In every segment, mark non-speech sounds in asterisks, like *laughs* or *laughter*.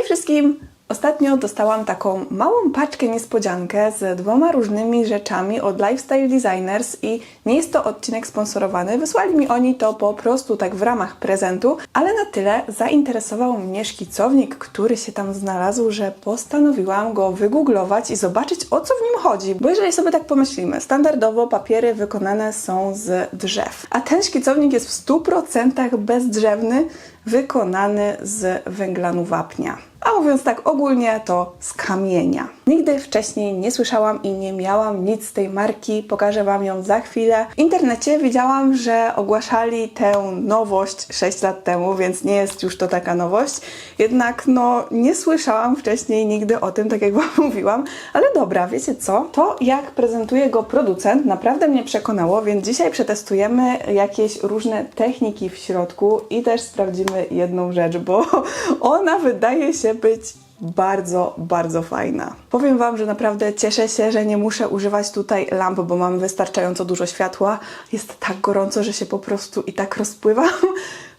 Hej wszystkim! Ostatnio dostałam taką małą paczkę niespodziankę z dwoma różnymi rzeczami od Lifestyle Designers i nie jest to odcinek sponsorowany. Wysłali mi oni to po prostu tak w ramach prezentu, ale na tyle zainteresował mnie szkicownik, który się tam znalazł, że postanowiłam go wygooglować i zobaczyć o co w nim chodzi. Bo jeżeli sobie tak pomyślimy, standardowo papiery wykonane są z drzew, a ten szkicownik jest w 100% bezdrzewny, wykonany z węglanu wapnia. A mówiąc tak ogólnie, to z kamienia. Nigdy wcześniej nie słyszałam i nie miałam nic z tej marki. Pokażę Wam ją za chwilę. W internecie widziałam, że ogłaszali tę nowość 6 lat temu, więc nie jest już to taka nowość. Jednak no, nie słyszałam wcześniej nigdy o tym, tak jak *laughs* Wam mówiłam. Ale dobra, wiecie co? To jak prezentuje go producent naprawdę mnie przekonało, więc dzisiaj przetestujemy jakieś różne techniki w środku i też sprawdzimy jedną rzecz, bo *laughs* ona wydaje się być bardzo, bardzo fajna. Powiem Wam, że naprawdę cieszę się, że nie muszę używać tutaj lamp, bo mam wystarczająco dużo światła. Jest tak gorąco, że się po prostu i tak rozpływam. *laughs*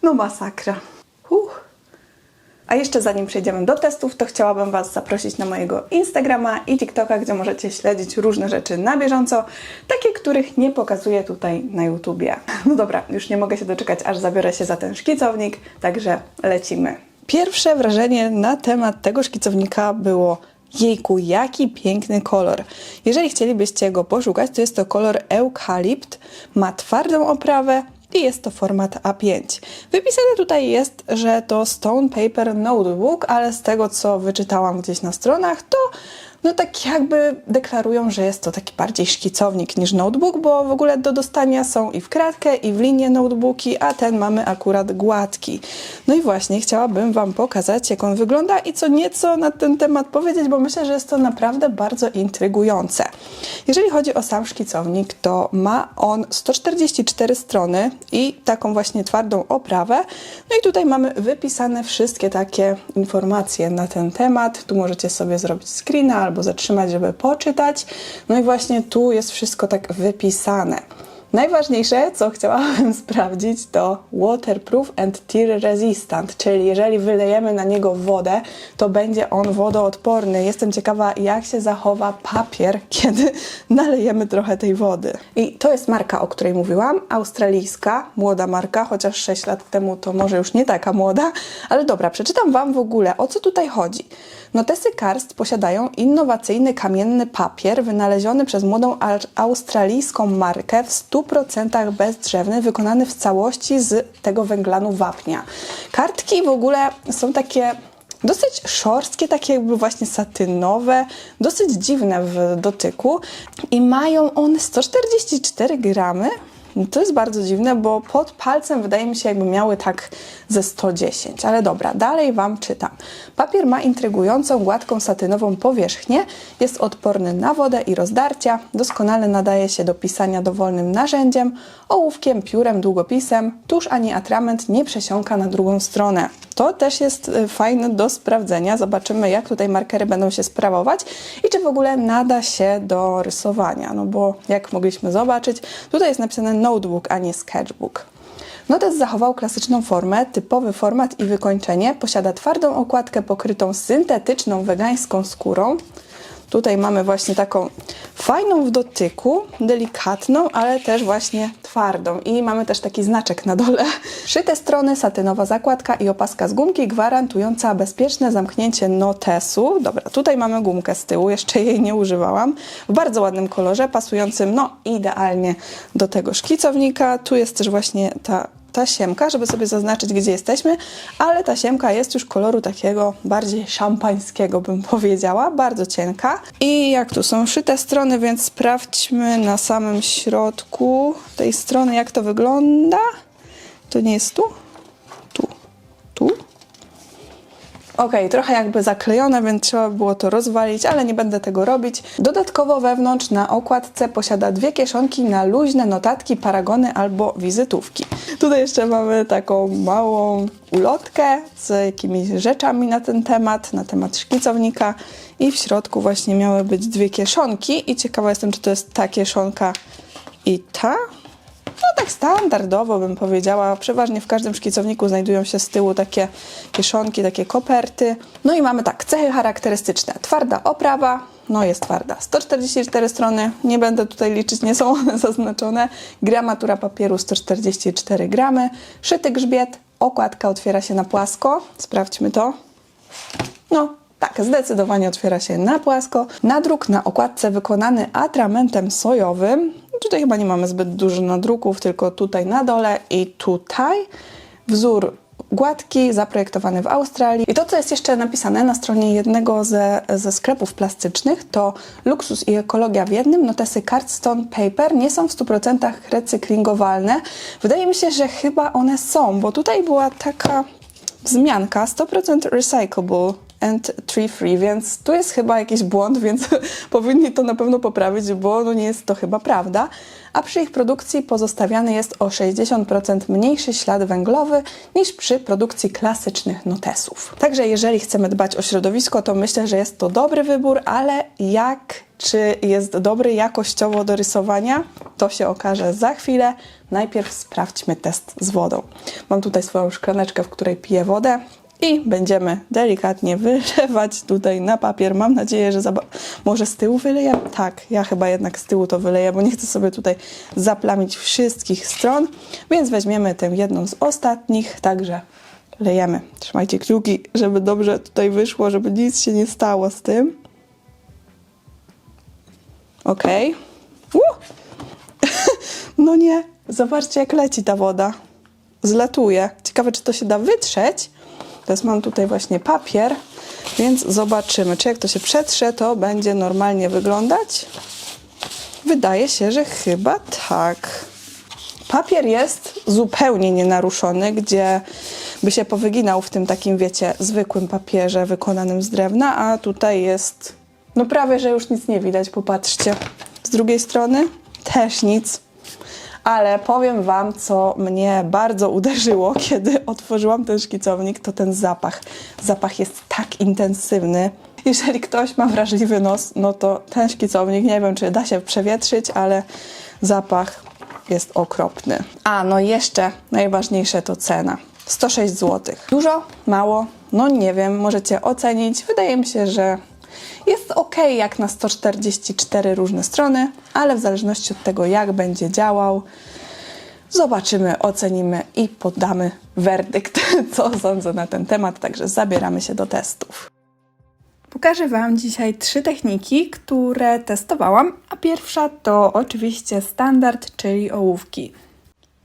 No masakra. Uff. A jeszcze zanim przejdziemy do testów, to chciałabym Was zaprosić na mojego Instagrama i TikToka, gdzie możecie śledzić różne rzeczy na bieżąco, takie, których nie pokazuję tutaj na YouTubie. *laughs* No dobra, już nie mogę się doczekać, aż zabiorę się za ten szkicownik, także lecimy. Pierwsze wrażenie na temat tego szkicownika było Jejku, jaki piękny kolor. Jeżeli chcielibyście go poszukać, to jest to kolor Eukalipt, ma twardą oprawę, i jest to format A5. Wypisane tutaj jest, że to Stone Paper Notebook, ale z tego co wyczytałam gdzieś na stronach, to no tak jakby deklarują, że jest to taki bardziej szkicownik niż notebook, bo w ogóle do dostania są i w kratkę, i w linię notebooki, a ten mamy akurat gładki. No i właśnie chciałabym Wam pokazać, jak on wygląda i co nieco na ten temat powiedzieć, bo myślę, że jest to naprawdę bardzo intrygujące. Jeżeli chodzi o sam szkicownik, to ma on 144 strony i taką właśnie twardą oprawę. No i tutaj mamy wypisane wszystkie takie informacje na ten temat. Tu możecie sobie zrobić screena albo zatrzymać, żeby poczytać. No i właśnie tu jest wszystko tak wypisane. Najważniejsze, co chciałabym *laughs* sprawdzić, to waterproof and tear resistant, czyli jeżeli wylejemy na niego wodę, to będzie on wodoodporny. Jestem ciekawa, jak się zachowa papier, *laughs* kiedy nalejemy trochę tej wody. I to jest marka, o której mówiłam, australijska, młoda marka, chociaż 6 lat temu to może już nie taka młoda, ale dobra, przeczytam Wam w ogóle, o co tutaj chodzi. Notesy Karst posiadają innowacyjny kamienny papier wynaleziony przez młodą australijską markę w 100% bezdrzewny, wykonany w całości z tego węglanu wapnia. Kartki w ogóle są takie dosyć szorstkie, takie jakby właśnie satynowe, dosyć dziwne w dotyku i mają one 144 gramy. To jest bardzo dziwne, bo pod palcem wydaje mi się, jakby miały tak ze 110. Ale dobra, dalej Wam czytam. Papier ma intrygującą, gładką, satynową powierzchnię, jest odporny na wodę i rozdarcia, doskonale nadaje się do pisania dowolnym narzędziem, ołówkiem, piórem, długopisem, tusz ani atrament nie przesiąka na drugą stronę. To też jest y, fajne do sprawdzenia. Zobaczymy, jak tutaj markery będą się sprawować i czy w ogóle nada się do rysowania. No bo jak mogliśmy zobaczyć, tutaj jest napisane notebook, a nie sketchbook. Notes zachował klasyczną formę, typowy format i wykończenie. Posiada twardą okładkę pokrytą syntetyczną wegańską skórą. Tutaj mamy właśnie taką fajną w dotyku, delikatną, ale też właśnie twardą. I mamy też taki znaczek na dole. *laughs* Szyte strony, satynowa zakładka i opaska z gumki gwarantująca bezpieczne zamknięcie notesu. Dobra, tutaj mamy gumkę z tyłu, jeszcze jej nie używałam. W bardzo ładnym kolorze, pasującym no idealnie do tego szkicownika. Tu jest też właśnie ta tasiemka, żeby sobie zaznaczyć, gdzie jesteśmy, ale tasiemka jest już koloru takiego bardziej szampańskiego, bym powiedziała, bardzo cienka. I jak tu są szyte strony, więc sprawdźmy na samym środku tej strony, jak to wygląda. To nie jest tu? Ok, trochę jakby zaklejone, więc trzeba było to rozwalić, ale nie będę tego robić. Dodatkowo wewnątrz na okładce posiada dwie kieszonki na luźne notatki, paragony albo wizytówki. Tutaj jeszcze mamy taką małą ulotkę z jakimiś rzeczami na ten temat, na temat szkicownika i w środku właśnie miały być dwie kieszonki i ciekawa jestem, czy to jest ta kieszonka i ta. No tak standardowo bym powiedziała. Przeważnie w każdym szkicowniku znajdują się z tyłu takie kieszonki, takie koperty. No i mamy tak, cechy charakterystyczne. Twarda oprawa, no jest twarda. 144 strony, nie będę tutaj liczyć, nie są one *laughs* zaznaczone. Gramatura papieru 144 gramy. Szyty grzbiet, okładka otwiera się na płasko. Sprawdźmy to. No, tak, zdecydowanie otwiera się na płasko. Nadruk na okładce wykonany atramentem sojowym. Tutaj chyba nie mamy zbyt dużo nadruków, tylko tutaj na dole i tutaj. Wzór gładki, zaprojektowany w Australii. I to, co jest jeszcze napisane na stronie jednego ze, ze sklepów plastycznych, to luksus i ekologia w jednym. Notesy Cardstone Paper nie są w 100% recyklingowalne. Wydaje mi się, że chyba one są, bo tutaj była taka wzmianka 100% recyclable and tree free, więc tu jest chyba jakiś błąd, więc *laughs* powinni to na pewno poprawić, bo no nie jest to chyba prawda. A przy ich produkcji pozostawiany jest o 60% mniejszy ślad węglowy niż przy produkcji klasycznych notesów. Także jeżeli chcemy dbać o środowisko, to myślę, że jest to dobry wybór, ale jak czy jest dobry jakościowo do rysowania, to się okaże za chwilę. Najpierw sprawdźmy test z wodą. Mam tutaj swoją szklaneczkę, w której piję wodę i będziemy delikatnie *laughs* wylewać tutaj na papier. Mam nadzieję, że może z tyłu wyleję? Tak, ja chyba jednak z tyłu to wyleję, bo nie chcę sobie tutaj zaplamić wszystkich stron, więc weźmiemy tę jedną z ostatnich, także lejemy. Trzymajcie kciuki, żeby dobrze tutaj wyszło, żeby nic się nie stało z tym. Okay. *laughs* no nie, zobaczcie jak leci ta woda. Zlatuje. Ciekawe, czy to się da wytrzeć. Teraz mam tutaj właśnie papier, więc zobaczymy, czy jak to się przetrze, to będzie normalnie wyglądać. Wydaje się, że chyba tak. Papier jest zupełnie nienaruszony, gdzie by się powyginał w tym takim, wiecie, zwykłym papierze wykonanym z drewna, a tutaj jest, no prawie, że już nic nie widać, popatrzcie. Z drugiej strony też nic ale powiem Wam, co mnie bardzo uderzyło, *laughs* kiedy otworzyłam ten szkicownik, to ten zapach. Zapach jest tak intensywny. Jeżeli ktoś ma wrażliwy nos, no to ten szkicownik, nie wiem, czy da się przewietrzyć, ale zapach jest okropny. A, no jeszcze najważniejsze to cena. 106 zł. Dużo? Mało? No nie wiem, możecie ocenić. Wydaje mi się, że jest ok jak na 144 różne strony, ale w zależności od tego, jak będzie działał, zobaczymy, ocenimy i poddamy werdykt, *laughs* co sądzę na ten temat. Także zabieramy się do testów. Pokażę Wam dzisiaj trzy techniki, które testowałam, a pierwsza to oczywiście standard, czyli ołówki.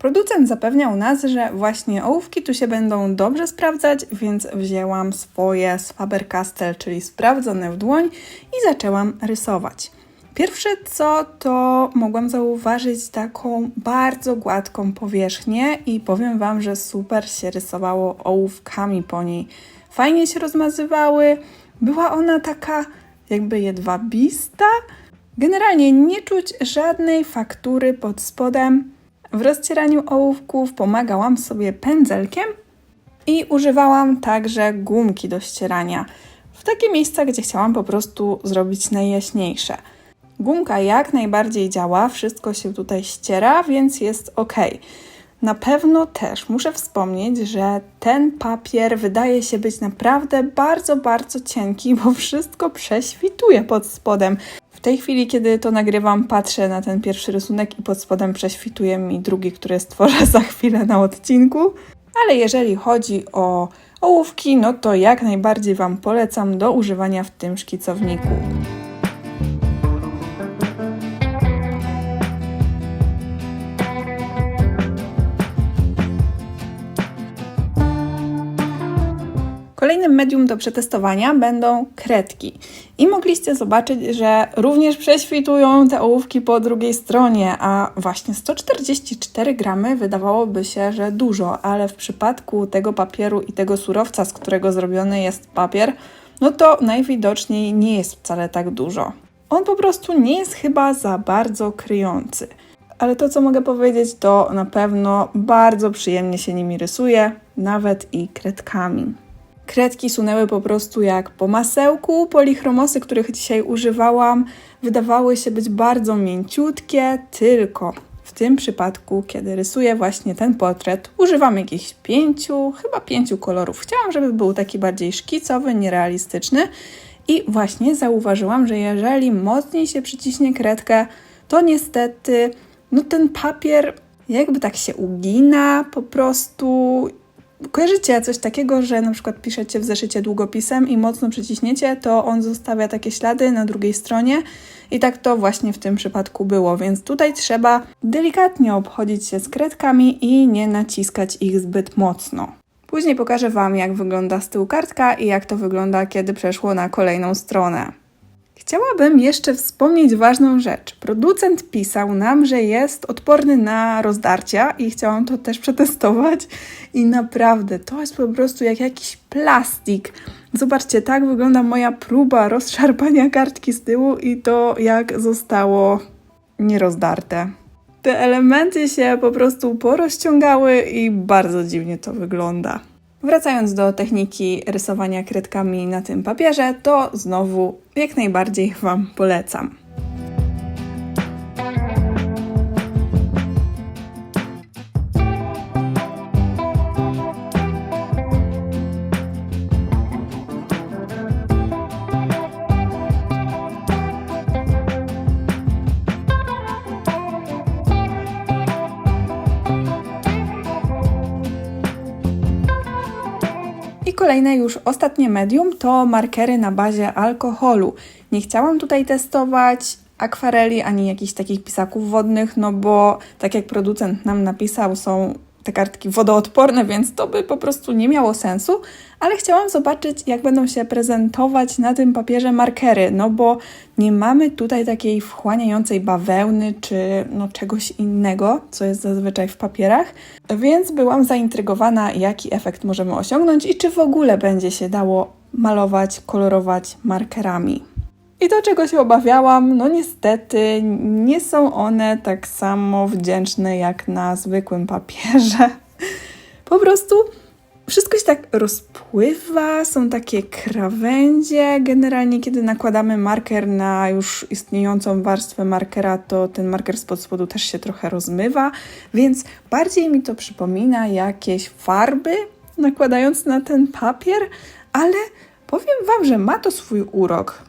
Producent zapewniał nas, że właśnie ołówki tu się będą dobrze sprawdzać, więc wzięłam swoje z Faber-Castell, czyli sprawdzone w dłoń i zaczęłam rysować. Pierwsze co, to mogłam zauważyć taką bardzo gładką powierzchnię i powiem Wam, że super się rysowało ołówkami po niej. Fajnie się rozmazywały, była ona taka jakby jedwabista. Generalnie nie czuć żadnej faktury pod spodem. W rozcieraniu ołówków pomagałam sobie pędzelkiem i używałam także gumki do ścierania w takie miejsca, gdzie chciałam po prostu zrobić najjaśniejsze. Gumka jak najbardziej działa, wszystko się tutaj ściera, więc jest ok. Na pewno też muszę wspomnieć, że ten papier wydaje się być naprawdę bardzo, bardzo cienki, bo wszystko prześwituje pod spodem. W tej chwili, kiedy to nagrywam, patrzę na ten pierwszy rysunek i pod spodem prześwituje mi drugi, który stworzę *laughs* za chwilę na odcinku. Ale jeżeli chodzi o ołówki, no to jak najbardziej Wam polecam do używania w tym szkicowniku. Kolejnym medium do przetestowania będą kredki. I mogliście zobaczyć, że również prześwitują te ołówki po drugiej stronie, a właśnie 144 gramy wydawałoby się, że dużo, ale w przypadku tego papieru i tego surowca, z którego zrobiony jest papier, no to najwidoczniej nie jest wcale tak dużo. On po prostu nie jest chyba za bardzo kryjący. Ale to, co mogę powiedzieć, to na pewno bardzo przyjemnie się nimi rysuje, nawet i kredkami. Kredki sunęły po prostu jak po masełku. Polichromosy, których dzisiaj używałam, wydawały się być bardzo mięciutkie, tylko w tym przypadku, kiedy rysuję właśnie ten portret, używam jakichś pięciu, chyba pięciu kolorów. Chciałam, żeby był taki bardziej szkicowy, nierealistyczny. I właśnie zauważyłam, że jeżeli mocniej się przyciśnie kredkę, to niestety no ten papier jakby tak się ugina po prostu. Kojarzycie coś takiego, że na przykład piszecie w zeszycie długopisem i mocno przyciśniecie, to on zostawia takie ślady na drugiej stronie i tak to właśnie w tym przypadku było, więc tutaj trzeba delikatnie obchodzić się z kredkami i nie naciskać ich zbyt mocno. Później pokażę Wam, jak wygląda z tyłu kartka i jak to wygląda, kiedy przeszło na kolejną stronę. Chciałabym jeszcze wspomnieć ważną rzecz. Producent pisał nam, że jest odporny na rozdarcia i chciałam to też przetestować. I naprawdę, to jest po prostu jak jakiś plastik. Zobaczcie, tak wygląda moja próba rozszarpania kartki z tyłu i to jak zostało nierozdarte. Te elementy się po prostu porozciągały i bardzo dziwnie to wygląda. Wracając do techniki rysowania kredkami na tym papierze, to znowu jak najbardziej Wam polecam. Kolejne już ostatnie medium to markery na bazie alkoholu. Nie chciałam tutaj testować akwareli ani jakichś takich pisaków wodnych, no bo tak jak producent nam napisał, są te kartki wodoodporne, więc to by po prostu nie miało sensu, ale chciałam zobaczyć, jak będą się prezentować na tym papierze markery, no bo nie mamy tutaj takiej wchłaniającej bawełny czy no czegoś innego, co jest zazwyczaj w papierach, więc byłam zaintrygowana, jaki efekt możemy osiągnąć i czy w ogóle będzie się dało malować, kolorować markerami. I to, czego się obawiałam, no niestety nie są one tak samo wdzięczne jak na zwykłym papierze. Po prostu wszystko się tak rozpływa, są takie krawędzie. Generalnie, kiedy nakładamy marker na już istniejącą warstwę markera, to ten marker spod spodu też się trochę rozmywa, więc bardziej mi to przypomina jakieś farby, nakładając na ten papier, ale powiem Wam, że ma to swój urok.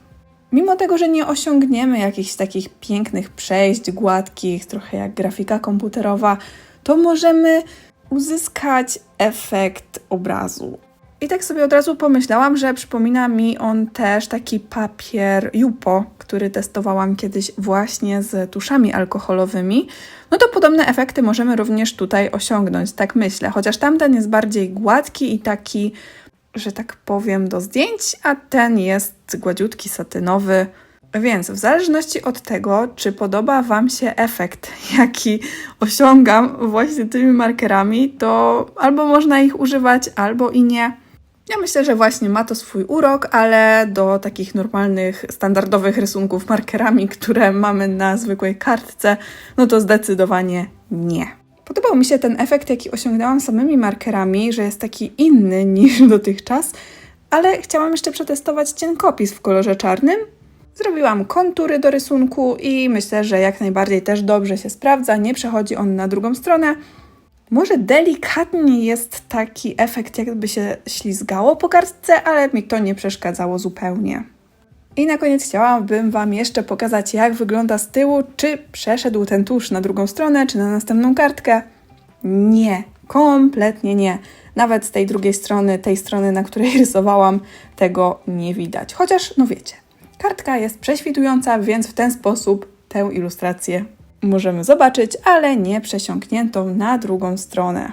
Mimo tego, że nie osiągniemy jakichś takich pięknych przejść gładkich, trochę jak grafika komputerowa, to możemy uzyskać efekt obrazu. I tak sobie od razu pomyślałam, że przypomina mi on też taki papier Jupo, który testowałam kiedyś właśnie z tuszami alkoholowymi. No to podobne efekty możemy również tutaj osiągnąć, tak myślę. Chociaż tamten jest bardziej gładki i taki że tak powiem, do zdjęć, a ten jest gładziutki, satynowy. Więc w zależności od tego, czy podoba Wam się efekt, *laughs* jaki osiągam właśnie tymi markerami, to albo można ich używać, albo i nie. Ja myślę, że właśnie ma to swój urok, ale do takich normalnych, standardowych rysunków markerami, które mamy na zwykłej kartce, no to zdecydowanie nie. Podobał mi się ten efekt, jaki osiągnęłam samymi markerami, że jest taki inny niż *laughs* dotychczas, ale chciałam jeszcze przetestować cienkopis w kolorze czarnym. Zrobiłam kontury do rysunku i myślę, że jak najbardziej też dobrze się sprawdza, nie przechodzi on na drugą stronę. Może delikatnie jest taki efekt, jakby się ślizgało po kartce, ale mi to nie przeszkadzało zupełnie. I na koniec chciałabym Wam jeszcze pokazać, jak wygląda z tyłu, czy przeszedł ten tusz na drugą stronę, czy na następną kartkę. Nie, kompletnie nie. Nawet z tej drugiej strony, tej strony, na której rysowałam, tego nie widać. Chociaż, no wiecie, kartka jest prześwitująca, więc w ten sposób tę ilustrację możemy zobaczyć, ale nie przesiąkniętą na drugą stronę.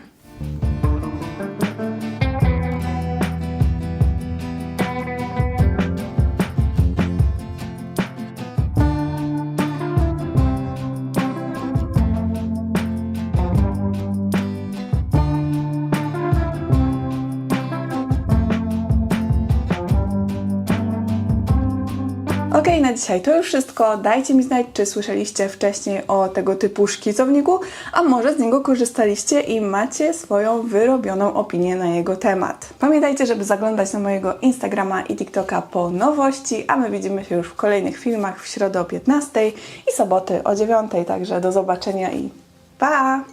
Dzisiaj to już wszystko. Dajcie mi znać, czy słyszeliście wcześniej o tego typu szkicowniku, a może z niego korzystaliście i macie swoją wyrobioną opinię na jego temat. Pamiętajcie, żeby zaglądać na mojego Instagrama i TikToka po nowości, a my widzimy się już w kolejnych filmach w środę o 15 i soboty o 9, także do zobaczenia i Pa!